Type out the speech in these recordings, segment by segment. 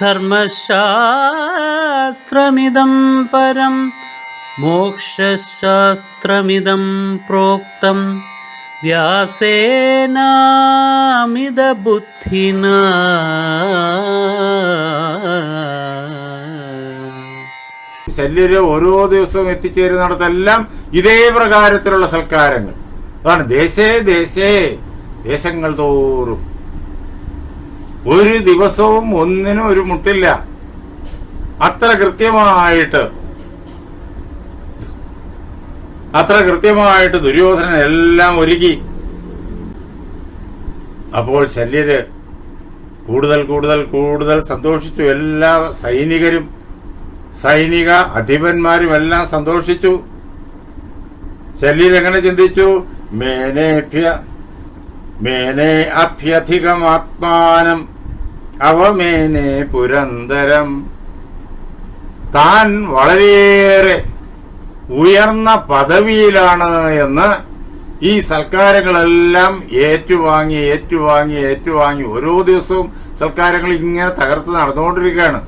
ധർമ്മശാസ്ത്രമിദം പരം മോക്ഷശാസ്ത്രമിതം പ്രോക്തം. വ്യാസേനാമിതബുദ്ധിന. ശല്യര് ഓരോ ദിവസവും എത്തിച്ചേരുന്നിടത്തെല്ലാം ഇതേ പ്രകാരത്തിലുള്ള സൽക്കാരങ്ങൾ. അതാണ് ദേശേ ദേശേ ദേശങ്ങൾ തോറും. ഒരു ദിവസവും ഒന്നിനും ഒരു മുട്ടില്ല. അത്ര കൃത്യമായിട്ട് അത്ര കൃത്യമായിട്ട് ദുര്യോധനൻ എല്ലാം ഒരുക്കി. അപ്പോൾ ശല്യര് കൂടുതൽ കൂടുതൽ കൂടുതൽ സന്തോഷിച്ചു. എല്ലാ സൈനികരും സൈനിക അധിപന്മാരും എല്ലാം സന്തോഷിച്ചു. ശല്യർ എങ്ങനെ ചിന്തിച്ചു? മേനേഭ്യ അഭ്യധികം അഭ്യധികമാത്മാനം അവമേനെ പുരന്തരം താൻ വളരെയേറെ ഉയർന്ന പദവിയിലാണ് എന്ന് ഈ സൽക്കാരങ്ങളെല്ലാം ഏറ്റുവാങ്ങി ഏറ്റുവാങ്ങി ഏറ്റുവാങ്ങി ഓരോ ദിവസവും സൽക്കാരങ്ങൾ ഇങ്ങനെ തകർത്ത് നടന്നുകൊണ്ടിരിക്കുകയാണ്.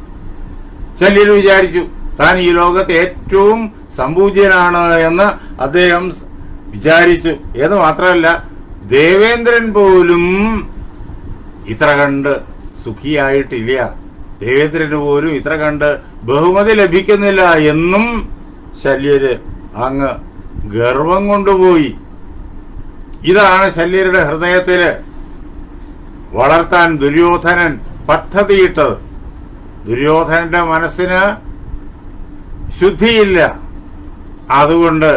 ശല്യർ വിചാരിച്ചു താൻ ഈ ലോകത്ത് ഏറ്റവും സമ്പൂജ്യനാണ് എന്ന് അദ്ദേഹം വിചാരിച്ചു. എന്ന് മാത്രമല്ല ദേവേന്ദ്രൻ പോലും ഇത്ര കണ്ട് സുഖിയായിട്ടില്ല. ദേവേന്ദ്രന് പോലും ഇത്ര കണ്ട് ബഹുമതി ലഭിക്കുന്നില്ല എന്നും ശല്യര് അങ്ങ് ഗർവം കൊണ്ടുപോയി. ഇതാണ് ശല്യരുടെ ഹൃദയത്തിൽ വളർത്താൻ ദുര്യോധനൻ പദ്ധതിയിട്ടത് ദുര്യോധനന്റെ മനസ്സിന് ശുദ്ധിയില്ല. അതുകൊണ്ട്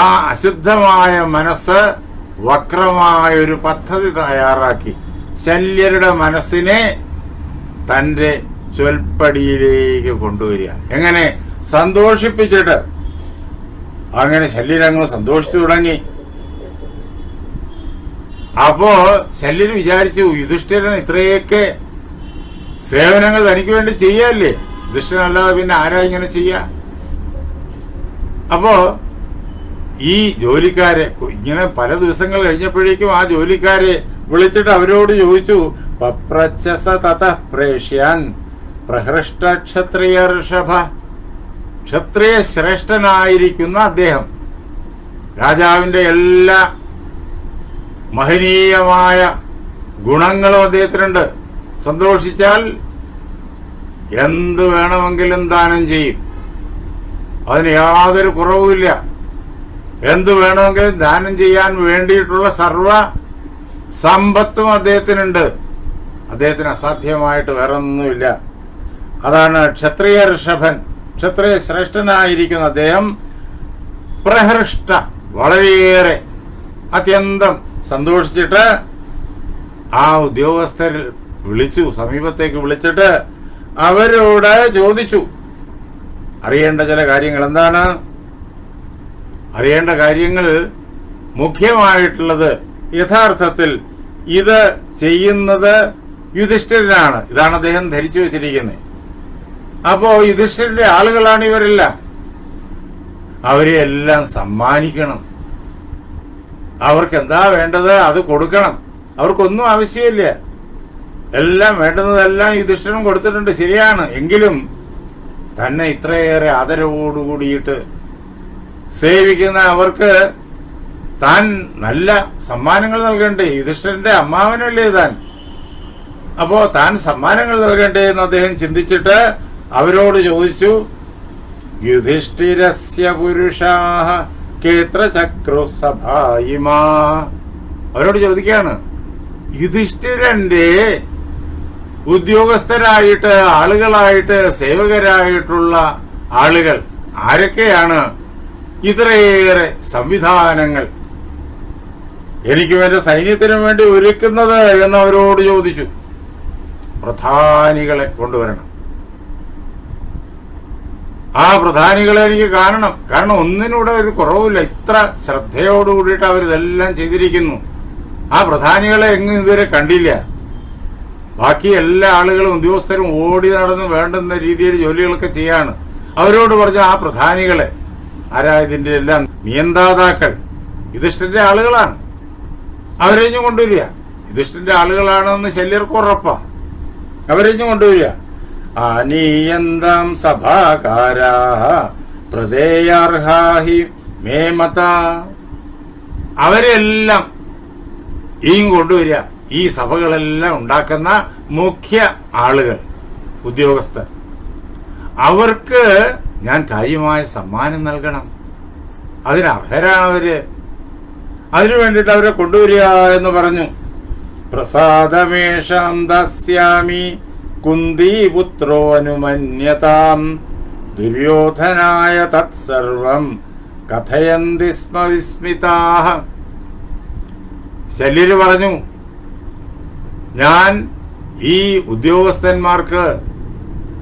ആ അശുദ്ധമായ മനസ്സ് വക്രമായൊരു പദ്ധതി തയ്യാറാക്കി. ശല്യരുടെ മനസ്സിനെ തന്റെ ചൊൽപ്പടിയിലേക്ക് കൊണ്ടുവരിക. എങ്ങനെ? സന്തോഷിപ്പിച്ചിട്ട്. അങ്ങനെ ശല്യരങ്ങ് സന്തോഷിച്ചു തുടങ്ങി. അപ്പോ ശല്യർ വിചാരിച്ചു യുധിഷ്ഠിരൻ ഇത്രയൊക്കെ സേവനങ്ങൾ തനിക്ക് വേണ്ടി ചെയ്യല്ലേ? യുധിഷ്ഠിരനല്ലാതെ പിന്നെ ആരാ ഇങ്ങനെ ചെയ്യാ? അപ്പോ ഈ ജോലിക്കാരെ ഇങ്ങനെ പല ദിവസങ്ങൾ കഴിഞ്ഞപ്പോഴേക്കും ആ ജോലിക്കാരെ വിളിച്ചിട്ട് അവരോട് ചോദിച്ചു പപ്രച്ഛസ തത പ്രഹൃഷ്ട ക്ഷത്രിയ ഋഷഭ. ക്ഷത്രിയ ശ്രേഷ്ഠനായിരിക്കുന്ന അദ്ദേഹം. രാജാവിന്റെ എല്ലാ മഹനീയമായ ഗുണങ്ങളും അദ്ദേഹത്തിനുണ്ട്. സന്തോഷിച്ചാൽ എന്ത് വേണമെങ്കിലും ദാനം ചെയ്യും. അതിന് യാതൊരു കുറവുമില്ല. എന്ത് വേണമെങ്കിലും ദാനം ചെയ്യാൻ വേണ്ടിയിട്ടുള്ള സർവ സമ്പത്തും അദ്ദേഹത്തിനുണ്ട്. അദ്ദേഹത്തിന് അസാധ്യമായിട്ട് വേറെ ഒന്നുമില്ല അതാണ് ക്ഷത്രിയ ഋഷഭൻ. ക്ഷത്രിയ ശ്രേഷ്ഠനായിരിക്കുന്ന അദ്ദേഹം പ്രഹൃഷ്ട വളരെയേറെ അത്യന്തം സന്തോഷിച്ചിട്ട് ആ ഉദ്യോഗസ്ഥർ വിളിച്ചു സമീപത്തേക്ക് വിളിച്ചിട്ട് അവരോട് ചോദിച്ചു. അറിയേണ്ട ചില കാര്യങ്ങൾ എന്താണ്? അറിയേണ്ട കാര്യങ്ങൾ മുഖ്യമായിട്ടുള്ളത് യഥാർത്ഥത്തിൽ ഇത് ചെയ്യുന്നത് യുധിഷ്ഠിരനാണ്. ഇതാണ് അദ്ദേഹം ധരിച്ചു വെച്ചിരിക്കുന്നത്. അപ്പോ യുധിഷ്ഠിരന്റെ ആളുകളാണ് ഇവരെല്ലാം. അവരെ എല്ലാം സമ്മാനിക്കണം. അവർക്ക് എന്താ വേണ്ടത്? അത് കൊടുക്കണം. അവർക്കൊന്നും ആവശ്യമില്ല. എല്ലാം വേണ്ടുന്നതെല്ലാം യുധിഷ്ഠിരൻ കൊടുത്തിട്ടുണ്ട്. ശരിയാണ്. എങ്കിലും തന്നെ ഇത്രയേറെ ആദരവോടുകൂടിയിട്ട് സേവിക്കുന്ന അവർക്ക് താൻ നല്ല സമ്മാനങ്ങൾ നൽകണ്ടേ. യുധിഷ്ഠിരന്റെ അമ്മാവനല്ലേ താൻ? അപ്പോ താൻ സമ്മാനങ്ങൾ നൽകണ്ടേ എന്ന് അദ്ദേഹം ചിന്തിച്ചിട്ട് അവരോട് ചോദിച്ചു യുധിഷ്ഠിരസ്യ പുരുഷാഹ കേത്ര ചക്രു സഭായിമാ അവരോട് ചോദിക്കാണ് യുധിഷ്ഠിരന്റെ ഉദ്യോഗസ്ഥരായിട്ട് ആളുകളായിട്ട് സേവകരായിട്ടുള്ള ആളുകൾ ആരൊക്കെയാണ്? ഇത്രയേറെ സംവിധാനങ്ങൾ എനിക്കും എന്റെ സൈന്യത്തിനും വേണ്ടി ഒരുക്കുന്നത് എന്ന് അവരോട് ചോദിച്ചു. പ്രധാനികളെ കൊണ്ടുവരണം. ആ പ്രധാനികളെ എനിക്ക് കാണണം. കാരണം ഒന്നിനൂടെ ഒരു കുറവില്ല ഇത്ര ശ്രദ്ധയോടുകൂടിയിട്ട് അവരിതെല്ലാം ചെയ്തിരിക്കുന്നു. ആ പ്രധാനികളെ എങ്ങും ഇതുവരെ കണ്ടില്ല. ബാക്കി എല്ലാ ആളുകളും ഉദ്യോഗസ്ഥരും ഓടി നടന്ന് വേണ്ടുന്ന രീതിയിൽ ജോലികളൊക്കെ ചെയ്യാണ്. അവരോട് പറഞ്ഞ ആ പ്രധാനികളെ ആരാ ഇതിന്റെ എല്ലാം നിയന്താതാക്കൾ? യുധിഷ്ഠിന്റെ ആളുകളാണ്. അവരെഞ്ഞും കൊണ്ടുവരിക. യുധിഷ്ഠിന്റെ ആളുകളാണെന്ന് ശല്യർക്ക് ഉറപ്പാ. അവരഞ്ഞു കൊണ്ടുവരിക. ആനീയന്താം സഭാകാരാ? പ്രദേയാർഹാഹി മേമത അവരെല്ലാം ഈയും കൊണ്ടുവരിക. ഈ സഭകളെല്ലാം ഉണ്ടാക്കുന്ന മുഖ്യ ആളുകൾ ഉദ്യോഗസ്ഥർ. അവർക്ക് ഞാൻ കാര്യമായ സമ്മാനം നൽകണം. അതിനർഹരാണ് അവർ അതിനു വേണ്ടിയിട്ട് അവരെ കൊണ്ടുവരിക എന്ന് പറഞ്ഞു. പ്രസാദമേഷാം ദസ്യാമി കുന്തിപുത്രോ അനുമന്യതാം ദുര്യോധനായ തത്സർവം കഥയന്തി സ്മ വിസ്മിതാഹ. ശല്യര് പറഞ്ഞു ഞാൻ ഈ ഉദ്യോഗസ്ഥന്മാർക്ക്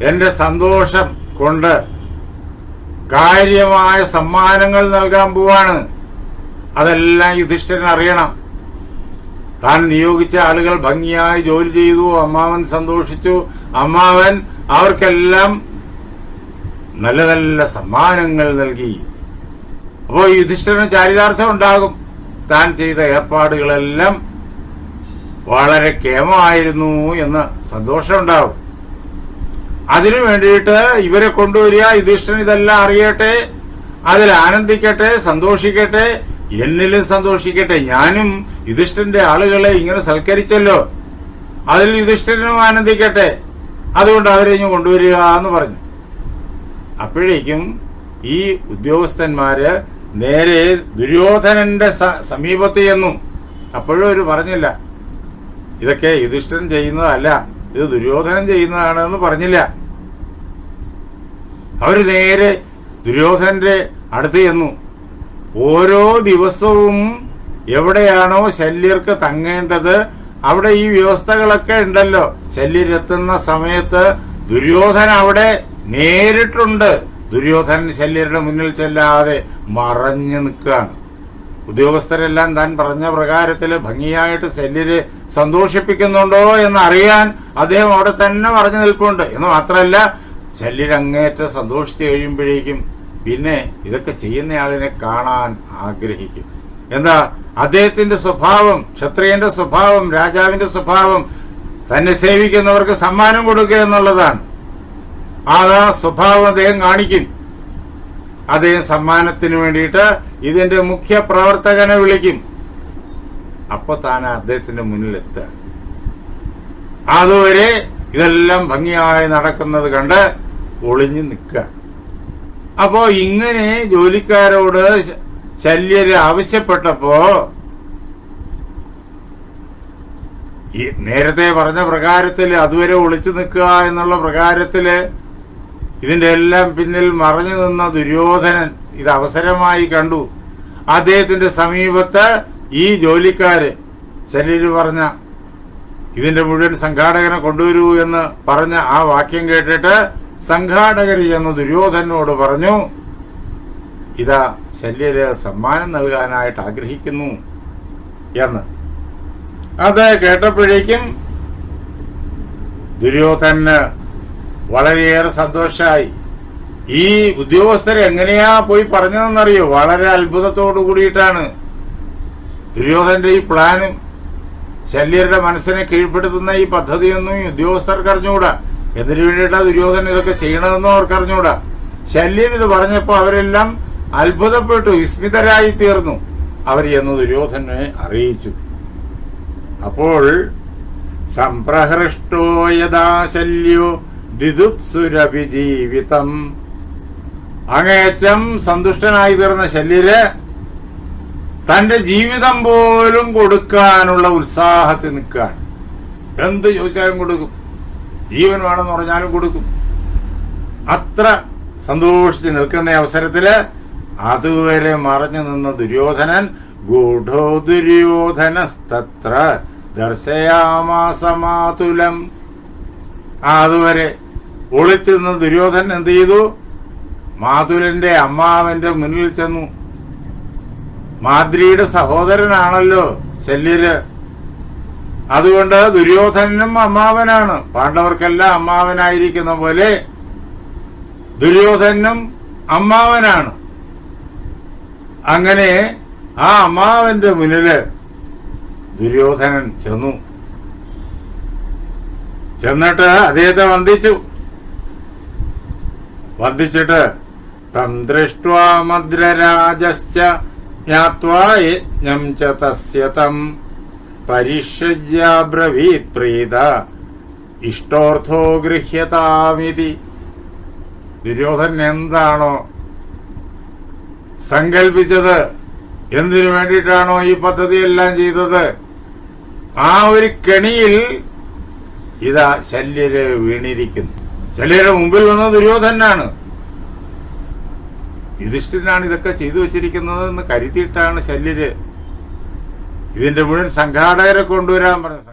എന്റെ സന്തോഷം കൊണ്ട് കാര്യമായ സമ്മാനങ്ങൾ നൽകാൻ പോവാണ്. അതെല്ലാം യുധിഷ്ഠിരൻ അറിയണം. താൻ നിയോഗിച്ച ആളുകൾ ഭംഗിയായി ജോലി ചെയ്തു അമ്മാവൻ സന്തോഷിച്ചു. അമ്മാവൻ അവർക്കെല്ലാം നല്ല നല്ല സമ്മാനങ്ങൾ നൽകി. അപ്പോൾ യുധിഷ്ഠിരന് ചാരിതാർത്ഥം ഉണ്ടാകും. താൻ ചെയ്ത ഏർപ്പാടുകളെല്ലാം വളരെ കേമമായിരുന്നു എന്ന് സന്തോഷമുണ്ടാവും അതിനു വേണ്ടിയിട്ട് ഇവരെ കൊണ്ടുവരിക യുധിഷ്ഠൻ ഇതെല്ലാം അറിയട്ടെ അതിൽ ആനന്ദിക്കട്ടെ സന്തോഷിക്കട്ടെ എന്നിലും സന്തോഷിക്കട്ടെ. ഞാനും യുധിഷ്ഠിരന്റെ ആളുകളെ ഇങ്ങനെ സൽക്കരിച്ചല്ലോ. അതിൽ യുധിഷ്ഠിരനും ആനന്ദിക്കട്ടെ. അതുകൊണ്ട് അവരെ ഇങ്ങ് കൊണ്ടുവരിക എന്ന് പറഞ്ഞു. അപ്പോഴേക്കും ഈ ഉദ്യോഗസ്ഥന്മാര് നേരെ ദുര്യോധനന്റെ സമീപത്ത് ചെന്നു. അപ്പോഴും അവർ പറഞ്ഞില്ല. ഇതൊക്കെ യുധിഷ്ഠൻ ചെയ്യുന്നതല്ല. ഇത് ദുര്യോധനൻ ചെയ്യുന്നതാണ് എന്ന് പറഞ്ഞില്ല. അവർ നേരെ ദുര്യോധനന്റെ അടുത്ത് ചെന്നു. ഓരോ ദിവസവും എവിടെയാണോ ശല്യർക്ക് തങ്ങേണ്ടത് അവിടെ ഈ വ്യവസ്ഥകളൊക്കെ ഉണ്ടല്ലോ. ശല്യരെത്തുന്ന സമയത്ത് ദുര്യോധന അവിടെ നേരിട്ടുണ്ട്. ദുര്യോധനൻ ശല്യരുടെ മുന്നിൽ ചെല്ലാതെ മറഞ്ഞു നിൽക്കുകയാണ്. ഉദ്യോഗസ്ഥരെല്ലാം താൻ പറഞ്ഞ പ്രകാരത്തിൽ ഭംഗിയായിട്ട് ശല്യരെ സന്തോഷിപ്പിക്കുന്നുണ്ടോ എന്ന് അറിയാൻ അദ്ദേഹം അവിടെ തന്നെ മറഞ്ഞു നിൽപ്പുണ്ട്. എന്ന് മാത്രമല്ല സന്തോഷിച്ച് സന്തോഷിച്ചു കഴിയുമ്പോഴേക്കും പിന്നെ ഇതൊക്കെ ചെയ്യുന്നയാളിനെ കാണാൻ ആഗ്രഹിക്കും. എന്താ? അദ്ദേഹത്തിന്റെ സ്വഭാവം ക്ഷത്രിയന്റെ സ്വഭാവം രാജാവിന്റെ സ്വഭാവം തന്നെ സേവിക്കുന്നവർക്ക് സമ്മാനം കൊടുക്കുക എന്നുള്ളതാണ്. ആ സ്വഭാവം അദ്ദേഹം കാണിക്കും. അദ്ദേഹം സമ്മാനത്തിന് വേണ്ടിയിട്ട് ഇതിന്റെ മുഖ്യ പ്രവർത്തകനെ വിളിക്കും. അപ്പൊ താൻ അദ്ദേഹത്തിന്റെ മുന്നിലെത്തുക അതുവരെ ഇതെല്ലാം ഭംഗിയായി നടക്കുന്നത് കണ്ട് ഒളിഞ്ഞു നിൽക്കുക. അപ്പോ ഇങ്ങനെ ജോലിക്കാരോട് ശല്യര് ആവശ്യപ്പെട്ടപ്പോ നേരത്തെ പറഞ്ഞ പ്രകാരത്തിൽ അതുവരെ ഒളിച്ചു നിൽക്കുക എന്നുള്ള പ്രകാരത്തിൽ ഇതിന്റെ എല്ലാം പിന്നിൽ മറഞ്ഞു നിന്ന ദുര്യോധനൻ ഇത് അവസരമായി കണ്ടു. അദ്ദേഹത്തിന്റെ സമീപത്ത് ഈ ജോലിക്കാര് ശരീര് പറഞ്ഞ ഇതിന്റെ മുഴുവൻ സംഘാടകനെ കൊണ്ടുവരൂ എന്ന് പറഞ്ഞ ആ വാക്യം കേട്ടിട്ട് സംഘാടകർ എന്ന് ദുര്യോധനോട് പറഞ്ഞു ഇതാ ശല്യര് സമ്മാനം നൽകാനായിട്ട് ആഗ്രഹിക്കുന്നു എന്ന്. അത് കേട്ടപ്പോഴേക്കും ദുര്യോധന് വളരെയേറെ സന്തോഷമായി ഈ ഉദ്യോഗസ്ഥരെ എങ്ങനെയാ പോയി പറഞ്ഞതെന്നറിയോ? വളരെ അത്ഭുതത്തോടു കൂടിയിട്ടാണ്. ദുര്യോധന്റെ ഈ പ്ലാനും ശല്യരുടെ മനസ്സിനെ കീഴ്പ്പെടുത്തുന്ന ഈ പദ്ധതിയൊന്നും ഈ ഉദ്യോഗസ്ഥർക്ക് അറിഞ്ഞുകൂടാ. എന്തിനു വേണ്ടിയിട്ടാ ദുര്യോധന ഇതൊക്കെ ചെയ്യണമെന്നും അവർക്ക് അറിഞ്ഞുകൂടാ ശല്യൻ ഇത് പറഞ്ഞപ്പോ അവരെല്ലാം അത്ഭുതപ്പെട്ടു വിസ്മിതരായി തീർന്നു. അവർ എന്ന് ദുര്യോധനെ അറിയിച്ചു. അപ്പോൾ സംപ്രഹൃഷ്ടോ യഥാ ശല്യോ ദിദുത്സുരഭി ജീവിതം അങ്ങേറ്റം സന്തുഷ്ടനായി തീർന്ന ശല്യര് തന്റെ ജീവിതം പോലും കൊടുക്കാനുള്ള ഉത്സാഹത്തിൽ നിൽക്കുകയാണ്. എന്ത് ചോദിച്ചാലും കൊടുക്കും. ജീവൻ വേണമെന്ന് പറഞ്ഞാലും കൊടുക്കും. അത്ര സന്തോഷിച്ച് നിൽക്കുന്ന അവസരത്തിൽ അതുവരെ മറഞ്ഞു നിന്ന ദുര്യോധനൻ ഗൂഢോ ദുര്യോധനസ്തത്ര ദർശയാമാസമാതുലം. അതുവരെ ഒളിച്ചു നിന്ന ദുര്യോധനൻ എന്ത് ചെയ്തു? മാതുലന്റെ അമ്മാവന്റെ മുന്നിൽ ചെന്നു. മാദ്രിയുടെ സഹോദരനാണല്ലോ ശല്യര്. അതുകൊണ്ട് ദുര്യോധനനും അമ്മാവനാണ്. പാണ്ഡവർക്കെല്ലാം അമ്മാവനായിരിക്കുന്ന പോലെ ദുര്യോധനും അമ്മാവനാണ്. അങ്ങനെ ആ അമ്മാവന്റെ മുന്നിൽ ദുര്യോധനൻ ചെന്നു. ചെന്നിട്ട് അദ്ദേഹത്തെ വന്ദിച്ചു. വന്ദിച്ചിട്ട് തം ദൃഷ്ട്വാ യജ്ഞം ച പരിഷ്യജ്യാബ്രവീത് പ്രീത. ഇഷ്ടോർത്ഥോ ഗൃഹ്യതാമിതി. ദുര്യോധൻ എന്താണോ സങ്കൽപ്പിച്ചത്? എന്തിനു വേണ്ടിയിട്ടാണോ ഈ പദ്ധതിയെല്ലാം ചെയ്തത്? ആ ഒരു കെണിയിൽ ഇതാ ശല്യര് വീണിരിക്കുന്നു. ശല്യരുടെ മുമ്പിൽ വന്ന ദുര്യോധനാണ്. യുധിഷ്ഠിരനാണ് ഇതൊക്കെ ചെയ്തു വച്ചിരിക്കുന്നത് എന്ന് കരുതിയിട്ടാണ് ശല്യര് ഇതിന്റെ മുഴുവൻ സംഘാടകരെ കൊണ്ടുവരാൻ പറഞ്ഞത്